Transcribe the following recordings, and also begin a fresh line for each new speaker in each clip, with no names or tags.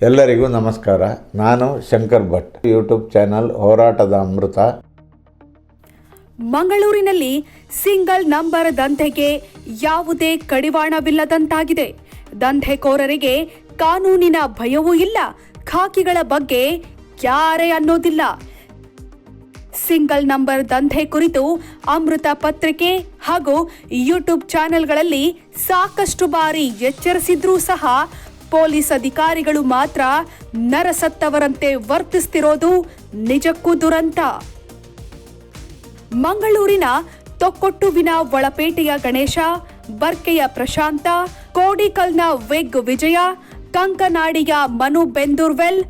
ಎಲ್ಲರಿಗೂ ನಮಸ್ಕಾರ. ನಾನು ಶಂಕರ್ ಭಟ್. ಯೂಟ್ಯೂಬ್ ಚಾನಲ್ ಹೋರಾಟದ ಅಮೃತ.
ಮಂಗಳೂರಿನಲ್ಲಿ ಸಿಂಗಲ್ ನಂಬರ್ ದಂಧೆಗೆ ಯಾವುದೇ ಕಡಿವಾಣವಿಲ್ಲದಂತಾಗಿದೆ. ದಂಧೆಕೋರರಿಗೆ ಕಾನೂನಿನ ಭಯವೂ ಇಲ್ಲ. ಖಾಕಿಗಳ ಬಗ್ಗೆ ಯಾರೇ ಅನ್ನೋದಿಲ್ಲ. ಸಿಂಗಲ್ ನಂಬರ್ ದಂಧೆ ಕುರಿತು ಅಮೃತ ಪತ್ರಿಕೆ ಹಾಗೂ ಯೂಟ್ಯೂಬ್ ಚಾನೆಲ್ಗಳಲ್ಲಿ ಸಾಕಷ್ಟು ಬಾರಿ ಎಚ್ಚರಿಸಿದ್ರೂ ಸಹ ಪೊಲೀಸ್ ಅಧಿಕಾರಿಗಳು ಮಾತ್ರ ನರಸತ್ತವರಂತೆ ವರ್ತಿಸ್ತಿರೋದು ನಿಜಕ್ಕೂ ದುರಂತ. ಮಂಗಳೂರಿನ ತೊಕ್ಕೊಟ್ಟುವಿನ ಒಳಪೇಟೆಯ ಗಣೇಶ, ಬರ್ಕೆಯ ಪ್ರಶಾಂತ, ಕೋಡಿಕಲ್ನ ವೆಗ್ ವಿಜಯ, ಕಂಕನಾಡಿಯ ಮನು ಬೆಂದೂರ್ವೆಲ್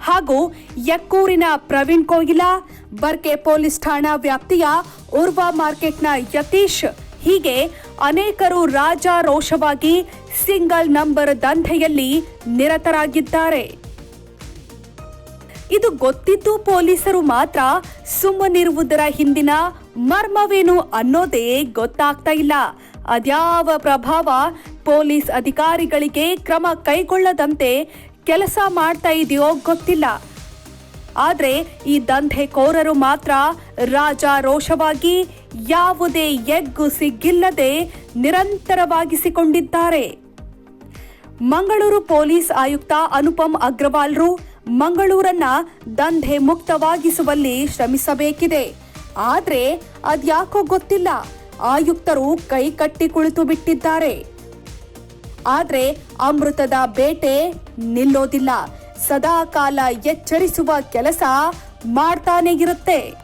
ಹಾಗೂ ಯಕ್ಕೂರಿನ ಪ್ರವೀಣ್ ಕೋಗಿಲ ಬರ್ಕೆ ಪೊಲೀಸ್ ಠಾಣಾ ವ್ಯಾಪ್ತಿಯ ಉರ್ವಾ ಮಾರ್ಕೆಟ್ನ ಯತೀಶ್ ಹೀಗೆ ಅನೇಕರು ರಾಜಾರೋಷವಾಗಿ ಸಿಂಗಲ್ ನಂಬರ್ ದಂಧೆಯಲ್ಲಿ ನಿರತರಾಗಿದ್ದಾರೆ. ಇದು ಗೊತ್ತಿದ್ದು ಪೊಲೀಸರು ಮಾತ್ರ ಸುಮ್ಮನಿರುವುದರ ಹಿಂದಿನ ಮರ್ಮವೇನು ಅನ್ನೋದೇ ಗೊತ್ತಾಗ್ತಾ ಇಲ್ಲ. ಅದ್ಯಾವ ಪ್ರಭಾವ ಪೊಲೀಸ್ ಅಧಿಕಾರಿಗಳಿಗೆ ಕ್ರಮ ಕೈಗೊಳ್ಳದಂತೆ ಕೆಲಸ ಮಾಡ್ತಾ ಇದೆಯೋ ಗೊತ್ತಿಲ್ಲ. ಆದ್ರೆ ಈ ದಂಧೆಕೋರರು ಮಾತ್ರ ರಾಜಾರೋಷವಾಗಿ ಯಾವುದೇ ಎಗ್ಗು ಸಿಗ್ಗಿಲ್ಲದೆ ನಿರಂತರವಾಗಿಸಿಕೊಂಡಿದ್ದಾರೆ. ಮಂಗಳೂರು ಪೊಲೀಸ್ ಆಯುಕ್ತ ಅನುಪಮ್ ಅಗ್ರವಾಲ್ರು ಮಂಗಳೂರನ್ನ ದಂಧೆ ಮುಕ್ತವಾಗಿಸುವಲ್ಲಿ ಶ್ರಮಿಸಬೇಕಿದೆ. ಆದರೆ ಅದ್ಯಾಕೋ ಗೊತ್ತಿಲ್ಲ. ಆಯುಕ್ತರು ಕೈ ಕಟ್ಟಿ ಕುಳಿತು ಬಿಟ್ಟಿದ್ದಾರೆ. ಆದರೆ ಅಮೃತದ ಬೇಟೆ ನಿಲ್ಲೋದಿಲ್ಲ. ಸದಾಕಾಲ ಎಚ್ಚರಿಸುವ ಕೆಲಸ ಮಾಡ್ತಾನೆ ಇರುತ್ತೆ.